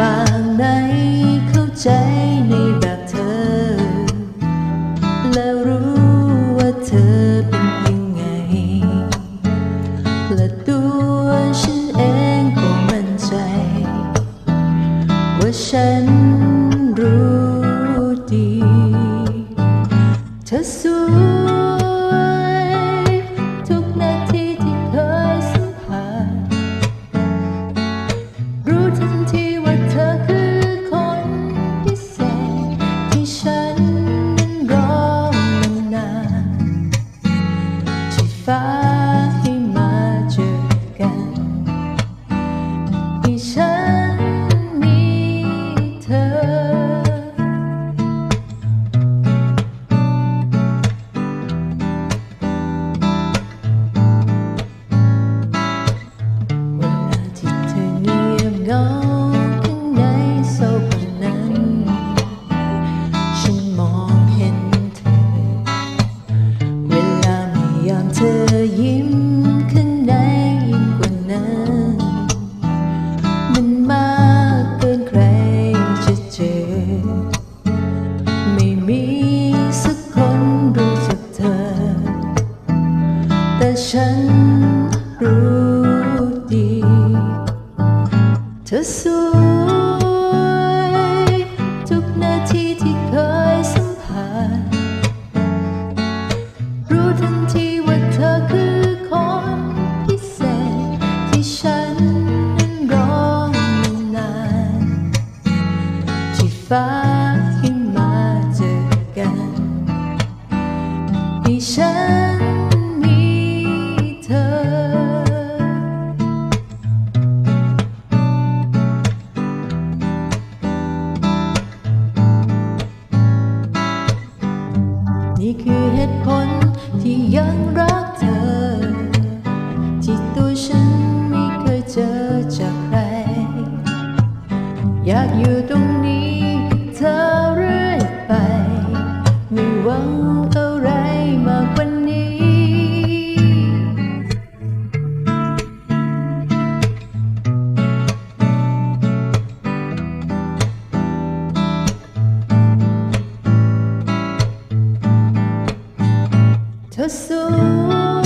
บางในเข้าใจในแบบเธอ และรู้ว่าเธอเป็นยังไง และตัวฉันเองก็มั่นใจ ว่าฉันรู้ดี เธอสวย ให้ฉันมีเธอเวลาที่เธอเงียบเหงาข้างในโซฟานั้น ฉันมองเห็นเธอ เวลาไม่ยามเธอยิ้มข้างในยิ่งกว่านั้น สวยทุกนาทีที่เคยสัมผัสรู้ทันทีว่าเธอคือคนพิเศษที่ฉันนั้นรอมานานที่ฟ้าให้มาเจอกันให้ฉัน เธอสว